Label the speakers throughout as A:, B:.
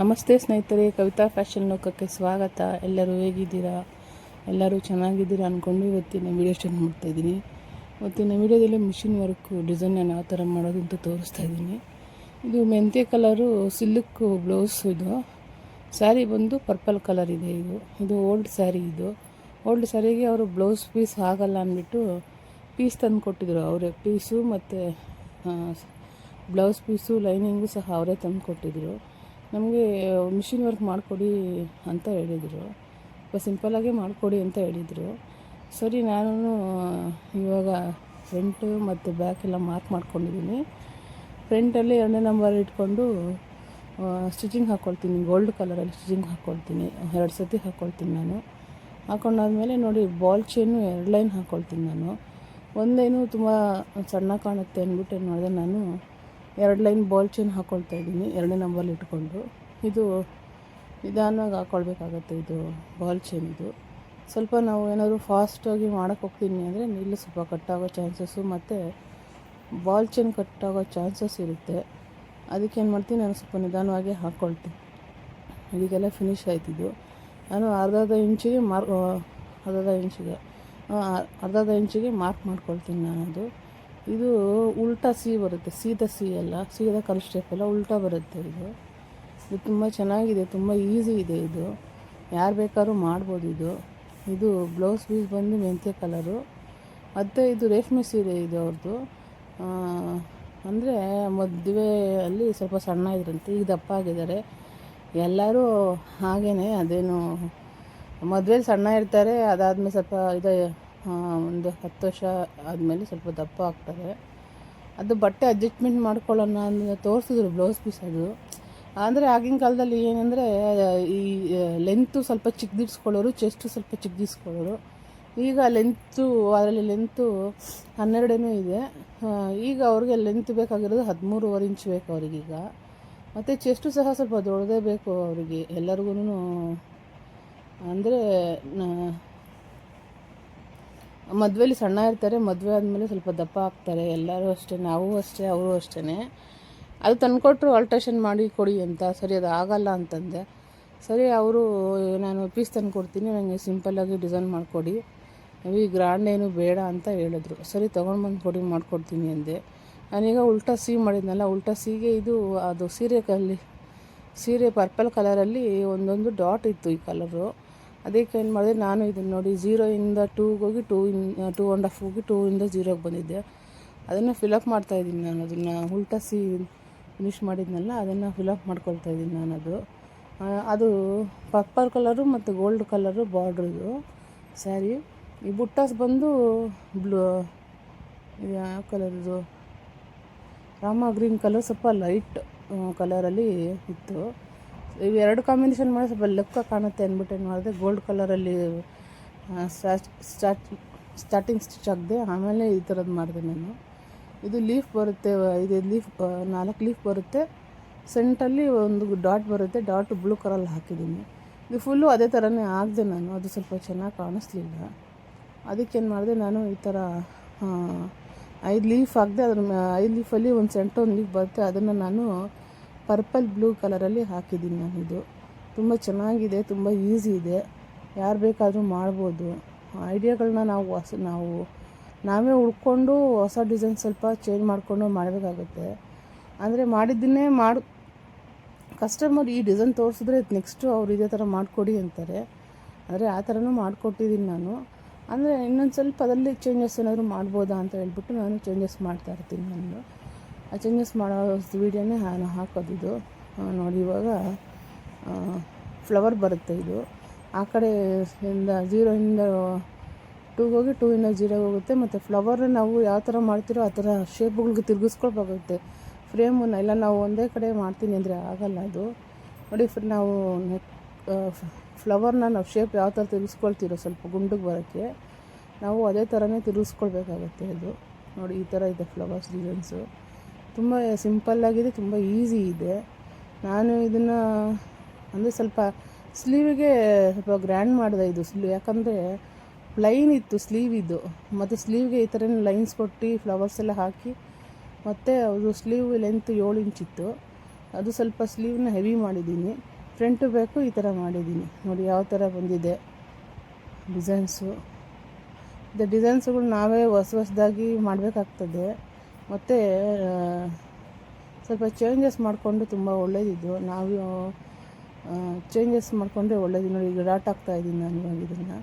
A: ನಮಸ್ತೆ ಸ್ನೇಹಿತರೆ, ಕವಿತಾ ಫ್ಯಾಷನ್ ಲೋಕಕ್ಕೆ ಸ್ವಾಗತ. ಎಲ್ಲರೂ ಹೇಗಿದ್ದೀರಾ? ಎಲ್ಲರೂ ಚೆನ್ನಾಗಿದ್ದೀರಾ ಅಂದ್ಕೊಂಡು ಇವತ್ತಿನ ವಿಡಿಯೋ ಸ್ಟಾರ್ಟ್ ಮಾಡ್ತಾ ಇದ್ದೀನಿ. ಇವತ್ತಿನ ವಿಡಿಯೋದಲ್ಲಿ ಮಿಷಿನ್ ವರ್ಕು ಡಿಸೈನ್ ನಾನು ಯಾವ ಥರ ಮಾಡೋದು ಅಂತ ತೋರಿಸ್ತಾ ಇದ್ದೀನಿ. ಇದು ಮೆಂತ್ಯ ಕಲರು ಸಿಲ್ಕ್ ಬ್ಲೌಸ್ ಇದು. ಸ್ಯಾರಿ ಬಂದು ಪರ್ಪಲ್ ಕಲರ್ ಇದೆ ಇದು. ಇದು ಓಲ್ಡ್ ಸ್ಯಾರಿ ಇದು. ಓಲ್ಡ್ ಸ್ಯಾರಿಗೆ ಅವರು ಬ್ಲೌಸ್ ಪೀಸ್ ಆಗಲ್ಲ ಅಂದ್ಬಿಟ್ಟು ಪೀಸ್ ತಂದು ಕೊಟ್ಟಿದ್ರು ಅವರೇ. ಪೀಸು ಮತ್ತು ಬ್ಲೌಸ್ ಪೀಸು, ಲೈನಿಂಗು ಸಹ ಅವರೇ ತಂದು ಕೊಟ್ಟಿದ್ರು. ನಮಗೆ ಮಿಷಿನ್ ವರ್ಕ್ ಮಾಡಿಕೊಡಿ ಅಂತ ಹೇಳಿದರು. ಸ್ವಲ್ಪ ಸಿಂಪಲ್ಲಾಗೆ ಮಾಡಿಕೊಡಿ ಅಂತ ಹೇಳಿದರು. ಸರಿ ನಾನು ಇವಾಗ ಫ್ರಂಟು ಮತ್ತು ಬ್ಯಾಕ್ ಎಲ್ಲ ಮಾರ್ಕ್ ಮಾಡ್ಕೊಂಡಿದ್ದೀನಿ ಫ್ರಂಟಲ್ಲಿ ಎರಡನೇ ನಂಬರ್ ಇಟ್ಕೊಂಡು ಸ್ಟಿಚಿಂಗ್ ಹಾಕ್ಕೊಳ್ತೀನಿ ಗೋಲ್ಡ್ ಕಲರಲ್ಲಿ ಸ್ಟಿಚಿಂಗ್ ಹಾಕ್ಕೊಳ್ತೀನಿ ಎರಡು ಸತಿ ಹಾಕ್ಕೊಳ್ತೀನಿ ನಾನು. ಹಾಕೊಂಡಾದ್ಮೇಲೆ ನೋಡಿ ಬಾಲ್ ಚೇನು ಎರಡು ಲೈನ್ ಹಾಕ್ಕೊಳ್ತೀನಿ ನಾನು. ಒಂದೇನು ತುಂಬ ಸಣ್ಣ ಕಾಣುತ್ತೆ ಅಂದ್ಬಿಟ್ಟು ಏನು ಮಾಡಿದೆ ನಾನು ಎರಡು ಲೈನ್ ಬಾಲ್ ಚೈನ್ ಹಾಕ್ಕೊಳ್ತಾ ಇದ್ದೀನಿ, ಎರಡನೇ ನಂಬರ್ಲಿ ಇಟ್ಕೊಂಡು. ಇದು ನಿಧಾನವಾಗಿ ಹಾಕ್ಕೊಳ್ಬೇಕಾಗತ್ತೆ ಇದು ಬಾಲ್ ಚೈನ್ ಇದು. ಸ್ವಲ್ಪ ನಾವು ಏನಾದರೂ ಫಾಸ್ಟಾಗಿ ಮಾಡೋಕ್ಕೆ ಹೋಗ್ತೀನಿ ಅಂದರೆ ಇಲ್ಲಿ ಸ್ವಲ್ಪ ಕಟ್ಟಾಗೋ ಚಾನ್ಸಸ್ಸು ಮತ್ತು ಬಾಲ್ ಚೈನ್ ಕಟ್ಟಾಗೋ ಚಾನ್ಸಸ್ ಇರುತ್ತೆ. ಅದಕ್ಕೆ ಏನು ಮಾಡ್ತೀನಿ, ನಾನು ಸ್ವಲ್ಪ ನಿಧಾನವಾಗಿ ಹಾಕ್ಕೊಳ್ತೀನಿ ಇದಕ್ಕೆಲ್ಲ ಫಿನಿಶ್ ಆಯ್ತಿದ್ದು ನಾನು ಅರ್ಧ ಅರ್ಧ ಇಂಚಿಗೆ ಮಾರ್ಕ್ ಅರ್ಧ ಇಂಚಿಗೆ ಅರ್ಧ ಇಂಚಿಗೆ ಮಾರ್ಕ್ ಮಾಡ್ಕೊಳ್ತೀನಿ ನಾನು ಅದು ಇದು ಉಲ್ಟಾ ಸಿ ಬರುತ್ತೆ, ಸೀದಾ ಸಿ ಅಲ್ಲ, ಸೀದಾ ಕಲ್ ಸ್ಟೆಪ್ ಎಲ್ಲ ಉಲ್ಟಾ ಬರುತ್ತೆ ಇದು. ಇದು ತುಂಬ ಚೆನ್ನಾಗಿದೆ, ತುಂಬ ಈಸಿ ಇದೆ ಇದು. ಯಾರು ಬೇಕಾದ್ರೂ ಮಾಡ್ಬೋದು ಇದು. ಇದು ಬ್ಲೌಸ್ ಪೀಸ್ ಬಂದು ಮೆಂತ್ಯ ಕಲರು. ಮತ್ತು ಇದು ರೇಷ್ಮೆ ಸೀರೆ ಇದು ಅವ್ರದ್ದು ಅಂದರೆ ಮದುವೆಯಲ್ಲಿ ಸ್ವಲ್ಪ ಸಣ್ಣ ಇದ್ರಂತೆ, ಈಗ ದಪ್ಪ ಆಗಿದ್ದಾರೆ. ಎಲ್ಲರೂ ಹಾಗೇ ಅದೇನು ಮದುವೆಲಿ ಸಣ್ಣ ಇರ್ತಾರೆ, ಅದಾದಮೇಲೆ ಸ್ವಲ್ಪ ಇದು ಒಂದು ಹತ್ತು ವರ್ಷ ಆದಮೇಲೆ ಸ್ವಲ್ಪ ದಪ್ಪ ಆಗ್ತಾರೆ ಅದು ಬಟ್ಟೆ ಅಡ್ಜಸ್ಟ್ಮೆಂಟ್ ಮಾಡ್ಕೊಳ್ಳೋಣ ಅಂತ ತೋರಿಸಿದ್ರು ಬ್ಲೌಸ್ ಪೀಸ್ ಅದು. ಅಂದರೆ ಆಗಿನ ಕಾಲದಲ್ಲಿ ಏನಂದರೆ, ಈ ಲೆಂತು ಸ್ವಲ್ಪ ಚಿಕ್ಕದಿಡ್ಸ್ಕೊಳ್ಳೋರು ಚೆಸ್ಟು ಸ್ವಲ್ಪ ಚಿಕ್ಕದಿಸ್ಕೊಳ್ಳೋರು ಈಗ ಲೆಂತು ಅದರಲ್ಲಿ ಲೆಂತು ಹನ್ನೆರಡೇನೂ ಇದೆ. ಈಗ ಅವ್ರಿಗೆ ಲೆಂತ್ ಬೇಕಾಗಿರೋದು ಹದಿಮೂರುವರೆ ಇಂಚ್ ಬೇಕು ಅವ್ರಿಗೀಗ ಮತ್ತು ಚೆಸ್ಟು ಸಹ ಸ್ವಲ್ಪ ದೊಡ್ಡದೇ ಬೇಕು ಅವರಿಗೆ ಎಲ್ಲರಿಗೂ ಅಂದರೆ ಮದುವೆಲಿ ಸಣ್ಣ ಇರ್ತಾರೆ, ಮದುವೆ ಆದಮೇಲೆ ಸ್ವಲ್ಪ ದಪ್ಪ ಆಗ್ತಾರೆ. ಎಲ್ಲರೂ ಅಷ್ಟೇ, ನಾವು ಅಷ್ಟೇ, ಅವರು ಅಷ್ಟೇ ಅದು ತಂದುಕೊಟ್ರು ಆಲ್ಟ್ರೇಷನ್ ಮಾಡಿ ಕೊಡಿ ಅಂತ. ಸರಿ, ಅದು ಆಗಲ್ಲ ಅಂತಂದೆ. ಸರಿ, ಅವರು ನಾನು ಪೀಸ್ ತಂದು ಕೊಡ್ತೀನಿ ನನಗೆ ಸಿಂಪಲ್ಲಾಗಿ ಡಿಸೈನ್ ಮಾಡಿಕೊಡಿ. ಈ ಗ್ರ್ಯಾಂಡ್ ಏನು ಬೇಡ ಅಂತ ಹೇಳಿದ್ರು. ಸರಿ ತೊಗೊಂಡು ಬಂದು ಕೊಡಿ, ಮಾಡಿಕೊಡ್ತೀನಿ ಅಂದೆ. ನಾನೀಗ ಉಲ್ಟಾ ಸಿ ಮಾಡಿದ್ನಲ್ಲ, ಉಲ್ಟಾ ಸಿಗೆ ಇದು, ಅದು ಸೀರೆ ಕಲ್ಲಿ ಸೀರೆ ಪರ್ಪಲ್ ಕಲರಲ್ಲಿ ಒಂದೊಂದು ಡಾಟ್ ಇತ್ತು ಈ ಕಲರು ಅದಕ್ಕೆ ಏನು ಮಾಡಿದೆ, ನಾನು ಇದನ್ನು ನೋಡಿ ಝೀರೋಯಿಂದ ಟೂಗೆ ಹೋಗಿ two in two and half ಹೋಗಿ ಟೂ ಇಂದ ಝೀರೋಗೆ ಬಂದಿದ್ದೆ. ಅದನ್ನು ಫಿಲಪ್ ಮಾಡ್ತಾಯಿದ್ದೀನಿ ನಾನು, ಅದನ್ನು ಉಲ್ಟಾ ಸಿ ಫಿನಿಷ್ ಮಾಡಿದ್ನಲ್ಲ, ಅದನ್ನು ಫಿಲಪ್ ಮಾಡ್ಕೊಳ್ತಾ ಇದ್ದೀನಿ ನಾನು ಅದು. ಅದು ಪರ್ಪಲ್ ಕಲರು ಮತ್ತು ಗೋಲ್ಡ್ ಕಲರು ಬಾರ್ಡ್ರದು ಸ್ಯಾರಿ ಈ ಬುಟ್ಟಾಸ್ ಬಂದು ಬ್ಲೂ ಇದು ಯಾವ ಕಲರ್ದು ರಾಮ ಗ್ರೀನ್ ಕಲರ್ ಸ್ವಲ್ಪ ಲೈಟ್ ಕಲರಲ್ಲಿ ಇತ್ತು. ಇವು ಎರಡು ಕಾಂಬಿನೇಷನ್ ಮಾಡಿ ಸ್ವಲ್ಪ ಲೆಕ್ಕ ಕಾಣುತ್ತೆ ಅಂದ್ಬಿಟ್ಟು ಏನು ಮಾಡಿದೆ? ಗೋಲ್ಡ್ ಕಲರಲ್ಲಿ ಸ್ಟಾರ್ಟ್ ಸ್ಟಾರ್ಟ್ ಸ್ಟಾರ್ಟಿಂಗ್ ಸ್ಟಿಚ್ ಹಾಕಿದೆ, ಆಮೇಲೆ ಈ ಥರದ್ದು ಮಾಡಿದೆ ನಾನು. ಇದು ಲೀಫ್ ಬರುತ್ತೆ, ಇದು ಲೀಫ್ ನಾಲ್ಕು ಲೀಫ್ ಬರುತ್ತೆ. ಸೆಂಟಲ್ಲಿ ಒಂದು ಡಾಟ್ ಬರುತ್ತೆ ಡಾಟ್ ಬ್ಲೂ ಕಲರಲ್ಲಿ ಹಾಕಿದ್ದೀನಿ. ಇದು ಫುಲ್ಲು ಅದೇ ಥರನೇ ಹಾಕಿದೆ ನಾನು, ಅದು ಸ್ವಲ್ಪ ಚೆನ್ನಾಗಿ ಕಾಣಿಸ್ಲಿಲ್ಲ. ಅದಕ್ಕೇನು ಮಾಡಿದೆ, ನಾನು ಈ ಥರ ಐದು ಲೀಫ್ ಹಾಕಿದೆ, ಅದ್ರ ಐದು ಲೀಫಲ್ಲಿ ಒಂದು ಸೆಂಟ್ ಒಂದು ಲೀಫ್ ಬರುತ್ತೆ. ಅದನ್ನು ನಾನು ಪರ್ಪಲ್ ಬ್ಲೂ ಕಲರಲ್ಲಿ ಹಾಕಿದ್ದೀನಿ ನಾನು ಇದು. ತುಂಬ ಚೆನ್ನಾಗಿದೆ, ತುಂಬ ಈಸಿ ಇದೆ. ಯಾರು ಬೇಕಾದರೂ ಮಾಡ್ಬೋದು. ಐಡಿಯಾಗಳನ್ನ ನಾವು ಹೊಸ, ನಾವು, ನಾವೇ ಉಳ್ಕೊಂಡು ಹೊಸ ಡಿಸೈನ್ ಸ್ವಲ್ಪ ಚೇಂಜ್ ಮಾಡಿಕೊಂಡು ಮಾಡಬೇಕಾಗುತ್ತೆ. ಅಂದರೆ ಮಾಡಿದ್ದನ್ನೇ ಮಾಡಿ, ಕಸ್ಟಮರ್ ಈ ಡಿಸೈನ್ ತೋರಿಸಿದ್ರೆ ನೆಕ್ಸ್ಟು ಅವ್ರು ಇದೇ ಥರ ಮಾಡಿಕೊಡಿ ಅಂತಾರೆ. ಆದರೆ ಆ ಥರನೂ ಮಾಡಿಕೊಟ್ಟಿದ್ದೀನಿ ನಾನು. ಅಂದರೆ ಇನ್ನೊಂದು ಸ್ವಲ್ಪ ಅದರಲ್ಲಿ ಚೇಂಜಸ್ ಏನಾದರೂ ಮಾಡ್ಬೋದಾ ಅಂತ ಹೇಳ್ಬಿಟ್ಟು ನಾನು ಚೇಂಜಸ್ ಮಾಡ್ತಾ ಇರ್ತೀನಿ ನಾನು. ಚೇಂಜಸ್ ಮಾಡೋ ವೀಡಿಯೋನೇ ನಾನು ಹಾಕೋದಿದು. ನೋಡಿ, ಇವಾಗ ಫ್ಲವರ್ ಬರುತ್ತೆ ಇದು. ಆ ಕಡೆ ಇಂದ ಝೀರೋಯಿಂದ ಟೂಗೆ ಹೋಗಿ ಟೂ ಇಂದ ಜೀರೋಗೆ ಹೋಗುತ್ತೆ. ಮತ್ತು ಫ್ಲವರ್ ನಾವು ಯಾವ ಥರ ಮಾಡ್ತೀರೋ ಆ ಥರ ಶೇಪ್ಗಳಿಗೆ ತಿರುಗಿಸ್ಕೊಳ್ಬೇಕಾಗುತ್ತೆ. ಫ್ರೇಮನ್ನು ಎಲ್ಲ ನಾವು ಒಂದೇ ಕಡೆ ಮಾಡ್ತೀನಿ ಅಂದರೆ ಆಗಲ್ಲ ಅದು. ನೋಡಿ ನಾವು ನೆಕ್ ಫ್ಲವರ್ನ ನಾವು ಶೇಪ್ ಯಾವ ಥರ ತಿರುಗಿಸ್ಕೊಳ್ತೀರೋ ಸ್ವಲ್ಪ ಗುಂಡಿಗೆ ಬರೋಕ್ಕೆ ನಾವು ಅದೇ ಥರನೇ ತಿರುಗಿಸ್ಕೊಳ್ಬೇಕಾಗುತ್ತೆ ಅದು. ನೋಡಿ, ಈ ಥರ ಇದೆ ಫ್ಲವರ್ಸ್ ಡಿಸೈನ್ಸು ತುಂಬ ಸಿಂಪಲ್ಲಾಗಿದೆ ತುಂಬ ಈಸಿ ಇದೆ. ನಾನು ಇದನ್ನು, ಅಂದರೆ ಸ್ವಲ್ಪ ಸ್ಲೀವಿಗೆ ಸ್ವಲ್ಪ ಗ್ರ್ಯಾಂಡ್ ಮಾಡಿದೆ ಇದು ಸ್ಲೀವ್, ಯಾಕಂದರೆ ಪ್ಲೈನ್ ಇತ್ತು ಸ್ಲೀವ್ ಇದು. ಮತ್ತು ಸ್ಲೀವ್ಗೆ ಈ ಥರ ಲೈನ್ಸ್ ಕೊಟ್ಟು ಫ್ಲವರ್ಸ್ ಎಲ್ಲ ಹಾಕಿ, ಮತ್ತು ಅದು ಸ್ಲೀವ್ ಲೆಂತ್ ಏಳು ಇಂಚಿತ್ತು ಅದು ಸ್ವಲ್ಪ ಸ್ಲೀವ್ನ ಹೆವಿ ಮಾಡಿದ್ದೀನಿ. ಫ್ರಂಟು ಬೇಕು ಈ ಥರ ಮಾಡಿದ್ದೀನಿ. ನೋಡಿ ಯಾವ ಥರ ಬಂದಿದೆ ಡಿಸೈನ್ಸು. ಇದು ಡಿಸೈನ್ಸ್ಗಳು ನಾವೇ ಹೊಸ ಹೊಸದಾಗಿ ಮಾಡಬೇಕಾಗ್ತದೆ. ಮತ್ತು ಸ್ವಲ್ಪ ಚೇಂಜಸ್ ಮಾಡಿಕೊಂಡು ತುಂಬ ಒಳ್ಳೆಯದಿದ್ದು ನಾವು ಚೇಂಜಸ್ ಮಾಡಿಕೊಂಡ್ರೆ ಒಳ್ಳೇದು. ನೋಡಿ, ಈಗ ಡಾಟ್ ಇದ್ದೀನಿ ನಾನು ಇವಾಗ ಇದನ್ನು.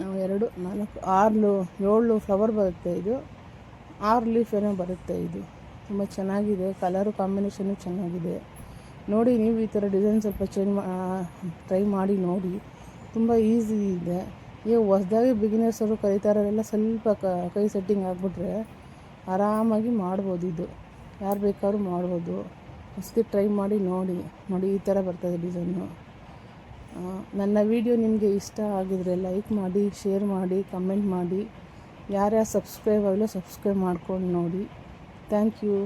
A: ನಾವು ಎರಡು, ನಾಲ್ಕು ಆರು ಏಳು ಫ್ಲವರ್ ಬರುತ್ತೆ ಇದು. ಆರು ಲೀಫ್ ಏನೋ ಬರುತ್ತೆ ಇದು. ತುಂಬ ಚೆನ್ನಾಗಿದೆ. ಕಲರು ಕಾಂಬಿನೇಷನು ಚೆನ್ನಾಗಿದೆ. ನೋಡಿ, ನೀವು ಈ ಥರ ಡಿಸೈನ್ ಸ್ವಲ್ಪ ಚೇಂಜ್ ಮಾ ಟ್ರೈ ಮಾಡಿ ನೋಡಿ. ತುಂಬ ಈಸಿ ಇದೆ. ಈಗ ಹೊಸ್ದಾಗಿ ಬಿಗಿನರ್ಸರು ಅವರು ಕಲಿತಾ ಸ್ವಲ್ಪ ಕ, ಕೈ ಸೆಟ್ಟಿಂಗ್ ಆಗಿಬಿಟ್ರೆ ಆರಾಮಾಗಿ ಮಾಡ್ಬೋದು ಇದು. ಯಾರು ಬೇಕಾದ್ರೂ ಮಾಡ್ಬೋದು. ಹೊಸ್ದು ಟ್ರೈ ಮಾಡಿ ನೋಡಿ ನೋಡಿ ಈ ಥರ ಬರ್ತದೆ ಡಿಸೈನು ನನ್ನ ವಿಡಿಯೋ ನಿಮಗೆ ಇಷ್ಟ ಆಗಿದರೆ ಲೈಕ್ ಮಾಡಿ ಶೇರ್ ಮಾಡಿ ಕಮೆಂಟ್ ಮಾಡಿ. ಯಾರ್ಯಾರು ಸಬ್ಸ್ಕ್ರೈಬ್ ಆಗಲೋ ಸಬ್ಸ್ಕ್ರೈಬ್ ಮಾಡ್ಕೊಂಡು ನೋಡಿ. Thank you